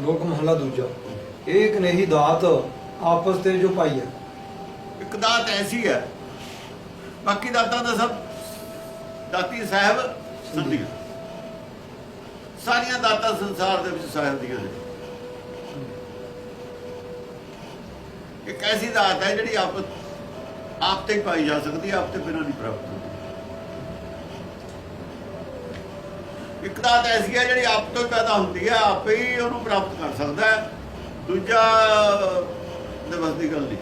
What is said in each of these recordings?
ਸ਼ਲੋਕ ਮਹਲਾ ਦੂਜਾ। ਏਕ ਨਹੀਂ ਦਾਤ ਆਪਸ ਤੇ ਜੋ ਪਾਈ ਹੈ। ਇੱਕ ਦਾਤ ਐਸੀ ਹੈ। ਬਾਕੀ ਦਾਤਾਂ ਦਾ ਸਭ ਦਾਤੀ ਸਾਹਿਬ ਸੰਧੀਆਂ ਸਾਰੀਆਂ ਦਾਤਾਂ ਸੰਸਾਰ ਦੇ ਵਿੱਚ ਸਾਹਿਬ ਦੀਆਂ ਨੇ। ਇੱਕ ਐਸੀ ਦਾਤ ਹੈ ਜਿਹੜੀ ਆਪ ਆਪ ਤੇ ਪਾਈ ਜਾ ਸਕਦੀ ਹੈ ਆਪ ਤੇ ਬਿਨਾਂ ਨਹੀਂ ਪ੍ਰਾਪਤ ਹੁੰਦੀ ਇੱਕ ਦਾਤ ਐਸੀ ਹੈ ਜਿਹੜੀ ਆਪ ਤੋਂ ਹੀ ਪੈਦਾ ਹੁੰਦੀ ਹੈ ਆਪੇ ਹੀ ਉਹਨੂੰ ਪ੍ਰਾਪਤ ਕਰ ਸਕਦਾ ਹੈ। ਦੂਜਾ ਦੇ ਬਸ ਦੀ ਗੱਲ ਨਹੀਂ।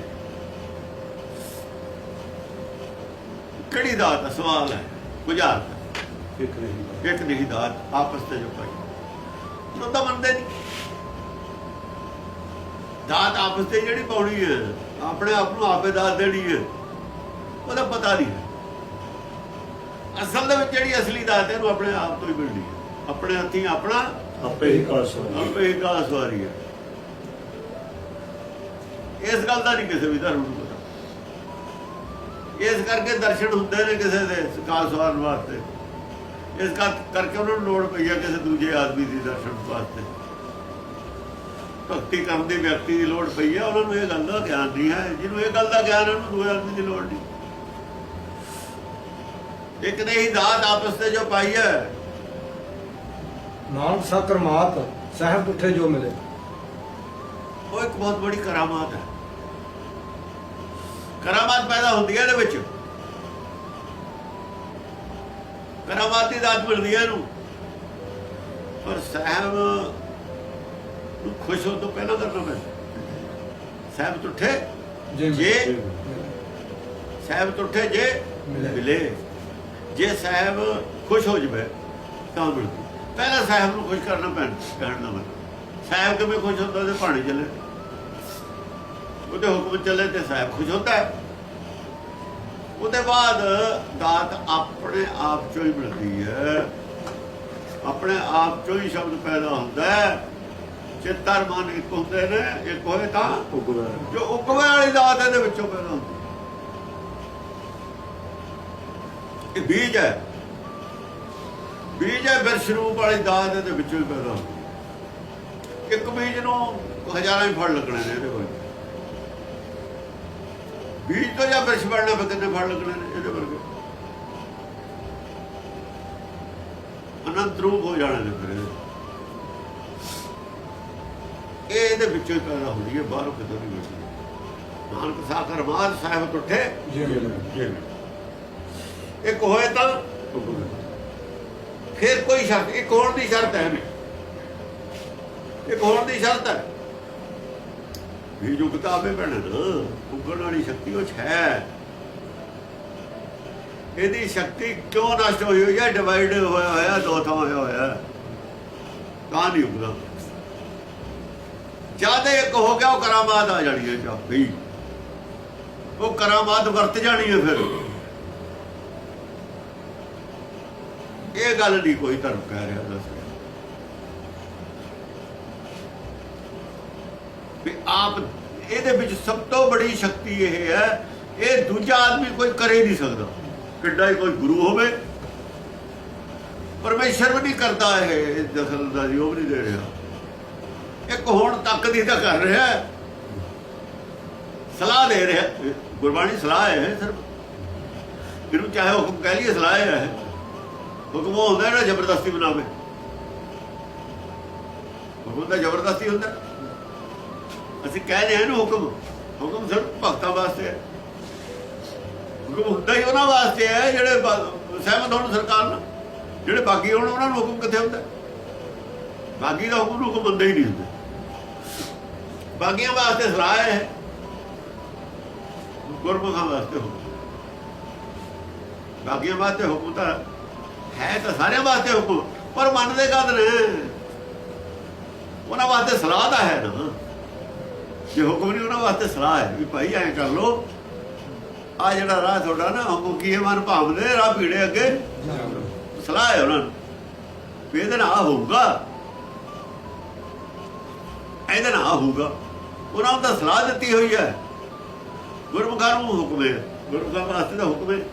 ਕਿਹੜੀ ਦਾਤ ਹੈ? ਸਵਾਲ ਹੈ? ਬੁਝਾਰ ਇੱਕ ਨਹੀਂ ਇੱਕ ਨਹੀਂ ਦਾਤ ਆਪਸ ਤੇ ਜੋ ਪਾਈ ਉਹ ਤਾਂ ਮੰਨਦੇ ਨਹੀਂ। ਦਾਤ ਆਪਸ ਤੇ ਜਿਹੜੀ ਪਾਉਣੀ ਹੈ ਆਪਣੇ ਆਪ ਨੂੰ ਆਪੇ ਦਾਤ ਦੇਣੀ ਹੈ। ਉਹਦਾ ਪਤਾ ਨਹੀਂ ਅਸਲ ਦੇ ਵਿੱਚ ਜਿਹੜੀ ਅਸਲੀ ਦਾਤ ਹੈ ਉਹਨੂੰ ਆਪਣੇ ਆਪ ਤੋਂ ਹੀ ਮਿਲਦੀ ਹੈ। ਆਪਣੇ ਹੱਥੀਂ ਆਪਣਾ ਆਪੇ ਹੀ ਕਾਸ ਹੋਣਾ ਆਪੇ ਹੀ ਕਾਸ ਵਾਰੀ ਹੈ। ਇਸ ਗੱਲ ਦਾ ਨਹੀਂ ਕਿਸੇ ਵੀ ਧਰਮ ਨੂੰ ਪਤਾ। ਇਸ ਕਰਕੇ ਦਰਸ਼ਨ ਹੁੰਦੇ ਨੇ ਕਿਸੇ ਦੇ ਕਾਸ ਵਾਰਨ ਵਾਸਤੇ। ਇਸ ਕਰ- ਕਰਕੇ ਉਹਨਾਂ ਨੂੰ ਲੋੜ ਪਈ ਹੈ ਕਿਸੇ ਦੂਜੇ ਆਦਮੀ ਦੀ ਦਰਸ਼ਨ ਵਾਸਤੇ। ਭਗਤੀ ਕਰਨ ਦੇ ਵਿਅਕਤੀ ਦੀ ਲੋੜ ਪਈ ਹੈ। ਉਹਨਾਂ ਨੂੰ ਇਹ ਗੱਲ ਦਾ ਗਿਆਨ ਨਹੀਂ ਹੈ। ਜਿਹਨੂੰ ਇਹ ਗੱਲ ਦਾ ਗਿਆਨ ਉਹਨੂੰ ਦੂਜੇ ਆਦਮੀ ਦੀ ਲੋੜ ਨਹੀਂ। ਇੱਕ ਨੇ ਹੀ ਦਾਤ ਆਪਸ ਤੇ ਜੋ ਪਾਈ ਹੈ। ਨਾਨਕ ਸਕਰਮਾਤ ਸਹਿਬ ਉੱਠੇ ਜੋ ਮਿਲੇ। ਉਹ ਇੱਕ ਬਹੁਤ ਬੜੀ ਕਰਾਮਾਤ ਹੈ। ਕਰਾਮਾਤ ਪੈਦਾ ਹੁੰਦੀ ਹੈ ਇਹਦੇ ਵਿੱਚ। ਕਰਾਮਾਤ ਦੀ ਦਾਤ ਮਿਲਦੀ ਹੈ ਇਹਨੂੰ। ਪਰ ਸਾਹਿਬ ਨੂੰ ਖੁਸ਼ ਹੋ ਤੋਂ ਪਹਿਲਾਂ ਕਰਨਾ ਪੈਂਦਾ ਸਾਹਿਬ ਟੁੱਟੇ ਜੇ ਸਾਹਿਬ ਟੁੱਟੇ ਜੇ ਮਿਲੇ। ਜੇ ਸਾਹਿਬ ਖੁਸ਼ ਹੋ ਜਵੇ ਤਾਂ ਮਿਲਦੀ ਪਹਿਲਾਂ ਸਾਹਿਬ ਨੂੰ ਖੁਸ਼ ਕਰਨਾ ਪੈਣ ਕਹਿਣ ਦਾ ਮਤਲਬ। ਸਾਹਿਬ ਕਿਵੇਂ ਖੁਸ਼ ਹੁੰਦਾ ਤੇ ਪਾਣੀ ਚੱਲੇ। ਉਹਦੇ ਹੁਕਮ ਚੱਲੇ ਤੇ ਸਾਹਿਬ ਖੁਸ਼ ਹੁੰਦਾ ਹੈ। ਉਹਦੇ ਬਾਅਦ ਦਾਤ ਆਪਣੇ ਆਪ ਚੋਂ ਹੀ ਮਿਲਦੀ ਹੈ। ਆਪਣੇ ਆਪ ਚੋਂ ਹੀ ਸ਼ਬਦ ਪੈਦਾ ਹੁੰਦਾ ਹੈ। ਚਿੱਤਰ ਮਨ ਇੱਕ ਹੁੰਦੇ ਨੇ ਇੱਕ ਹੋਏ ਤਾਂ ਜੋ ਉਕਵੇ ਵਾਲੀ ਦਾਤ ਇਹਦੇ ਵਿੱਚੋਂ ਪੈਦਾ ਹੁੰਦੀ ਇਹ ਬੀਜ ਹੈ। ਬੀਜ ਹੈ ਬਿਰਸ਼ ਰੂਪ ਵਾਲੀ ਦਾਤ ਇਹਦੇ ਵਿੱਚੋਂ ਹੀ ਪੈਦਾ ਇੱਕ ਬੀਜ ਨੂੰ ਹਜ਼ਾਰਾਂ ਹੀ ਫਲ ਲੱਗਣੇ ਨੇ ਇਹਦੇ ਕੋਲ ਬੀਜ ਤੋਂ ਜਾਂ ਬਿਰਸ਼ ਬਣਨਾ ਫਿਰ ਕਿੰਨੇ ਫਲ ਲੱਗਣੇ ਨੇ ਇਹਦੇ ਵਰਗੇ। ਅਨੰਤ ਰੂਪ ਹੋ ਜਾਣੇ ਨੇ ਫਿਰ ਇਹਦੇ। ਇਹ ਇਹਦੇ ਵਿੱਚੋਂ ਹੀ ਪੈਦਾ ਹੁੰਦੀ ਹੈ, ਬਾਹਰੋਂ ਕਿਤੋਂ ਨਹੀਂ ਮਿਲਦੀ। ਨਾਨਕ ਸਾਖਰ ਮਾਦ ਸਾਹਿਬ ਟੁੱਟੇ ਜੇ ਮਿਲੇ ਇੱਕ ਹੋਏ ਤਾਂ ਫਿਰ ਕੋਈ ਸ਼ਰਤ, ਇੱਕ ਹੋਣ ਦੀ ਸ਼ਰਤ ਹੈ ਨਹੀਂ ਇੱਕ ਹੋਣ ਦੀ ਸ਼ਰਤ ਹੈ। ਵੀ ਜੋ ਕਿਤਾਬੇ ਬਣ ਨਾ ਵਾਲੀ ਸ਼ਕਤੀ ਉਹ ਹੈ ਇਹਦੀ ਸ਼ਕਤੀ ਕਿਉਂ ਨਸ਼ਟ ਹੋਈ ਹੋਈ ਹੈ? ਡਿਵਾਈਡ ਹੋਇਆ ਹੋਇਆ, ਦੋ ਥਾਂ ਹੋਇਆ ਹੋਇਆ। ਹੈ। ਤਾਂ ਨਹੀਂ ਉਗਦਾ। ਜਦ ਇੱਕ ਹੋ ਗਿਆ, ਉਹ ਕਰਾਮਾਤ ਆ ਜਾਣੀ ਹੈ ਚਾਹੀ ਉਹ ਕਰਾਮਾਤ ਵਰਤ ਜਾਣੀ ਹੈ ਫਿਰ। ਇਹ ਗੱਲ ਨਹੀਂ ਕੋਈ ਧਰਮ ਕਹਿ ਰਿਹਾ ਦੱਸ ਵੀ ਆਪ ਇਹਦੇ ਵਿੱਚ ਸਭ ਤੋਂ ਬੜੀ ਸ਼ਕਤੀ ਇਹ ਹੈ, ਇਹ ਦੂਜਾ ਆਦਮੀ ਕੋਈ ਕਰੇ ਨਹੀਂ ਸਕਦਾ। ਕਿੱਡਾ ਹੀ ਕੋਈ ਗੁਰੂ ਹੋਵੇ। ਪਰਮੇਸ਼ਰ ਵੀ ਨਹੀਂ ਕਰਦਾ ਇਹ ਦਖਲਅੰਦਾਜ਼ੀ ਉਹ ਵੀ ਨਹੀਂ ਦੇ ਰਿਹਾ। ਇੱਕ ਹੁਣ ਤੱਕ ਦੀ ਤਾਂ ਕਰ ਰਿਹਾ ਸਲਾਹ ਦੇ ਰਿਹਾ ਗੁਰਬਾਣੀ ਸਲਾਹ ਹੈ ਸਿਰਫ। ਇਹਨੂੰ ਚਾਹੇ ਹੁਕਮ ਕਹਿ ਲਈਏ ਸਲਾਹ ਹੈ ਹੁਕਮ ਉਹ ਹੁੰਦਾ ਜਿਹੜਾ ਜ਼ਬਰਦਸਤੀ ਬਣਾਵੇ ਹੁਕਮ ਦਾ ਜ਼ਬਰਦਸਤੀ ਹੁੰਦਾ। ਅਸੀਂ ਕਹਿ ਰਹੇ ਹਾਂ ਇਹਨੂੰ ਹੁਕਮ। ਹੁਕਮ ਸਿਰਫ ਭਗਤਾਂ ਵਾਸਤੇ ਹੈ। ਹੁਕਮ ਹੁੰਦਾ ਹੀ ਉਹਨਾਂ ਵਾਸਤੇ ਹੈ ਜਿਹੜੇ ਬ- ਸਹਿਮਤ ਹੋਣ ਸਰਕਾਰ ਨਾਲ। ਜਿਹੜੇ ਬਾਗੀ ਹੋਣ, ਉਹਨਾਂ ਨੂੰ ਹੁਕਮ ਕਿੱਥੇ ਹੁੰਦਾ? ਬਾਗੀ ਦਾ ਹੁਕਮ ਨੂੰ ਹੁਕਮ ਬੰਦੇ ਹੀ ਨਹੀਂ ਹੁੰਦਾ। ਬਾਗੀਆਂ ਵਾਸਤੇ ਸਲਾਹ ਹੈ। ਗੁਰਮੁਖਾਂ ਵਾਸਤੇ ਹੁਕਮ। ਬਾਗੀਆਂ ਵਾਸਤੇ ਹੁਕਮ ਤਾਂ ਹੈ ਤਾਂ ਸਾਰਿਆਂ ਵਾਸਤੇ ਹੁਕਮ ਪਰ ਮੰਨਦੇ ਕਦ ਨੇ? ਉਹਨਾਂ ਵਾਸਤੇ ਸਲਾਹ ਤਾਂ ਹੈ ਨਾ। ਜੇ ਹੁਕਮ ਨਹੀਂ ਉਹਨਾਂ ਵਾਸਤੇ ਸਲਾਹ ਹੈ ਵੀ ਭਾਈ ਐਂ ਕਰ ਲੋ ਆ ਜਿਹੜਾ ਰਾਹ ਤੁਹਾਡਾ ਨਾ ਹੁਕਮ ਕੀ ਹੈ? ਮਨ ਭਾਵਦੇ ਰਾਹ ਭੀੜੇ ਅੱਗੇ? ਸਲਾਹ ਹੈ ਉਹਨਾਂ ਨੂੰ। ਵੀ ਇਹਦੇ ਨਾਲ ਆਹ ਹੋਊਗਾ। ਇਹਦੇ ਨਾਲ ਆਹ ਹੋਊਗਾ। ਉਹਨਾਂ ਨੂੰ ਤਾਂ ਸਲਾਹ ਦਿੱਤੀ ਹੋਈ ਹੈ। ਗੁਰਮੁਖਾਂ ਨੂੰ ਹੁਕਮ ਹੈ। ਗੁਰਮੁਖਾਂ ਵਾਸਤੇ ਤਾਂ ਹੁਕਮ ਹੈ।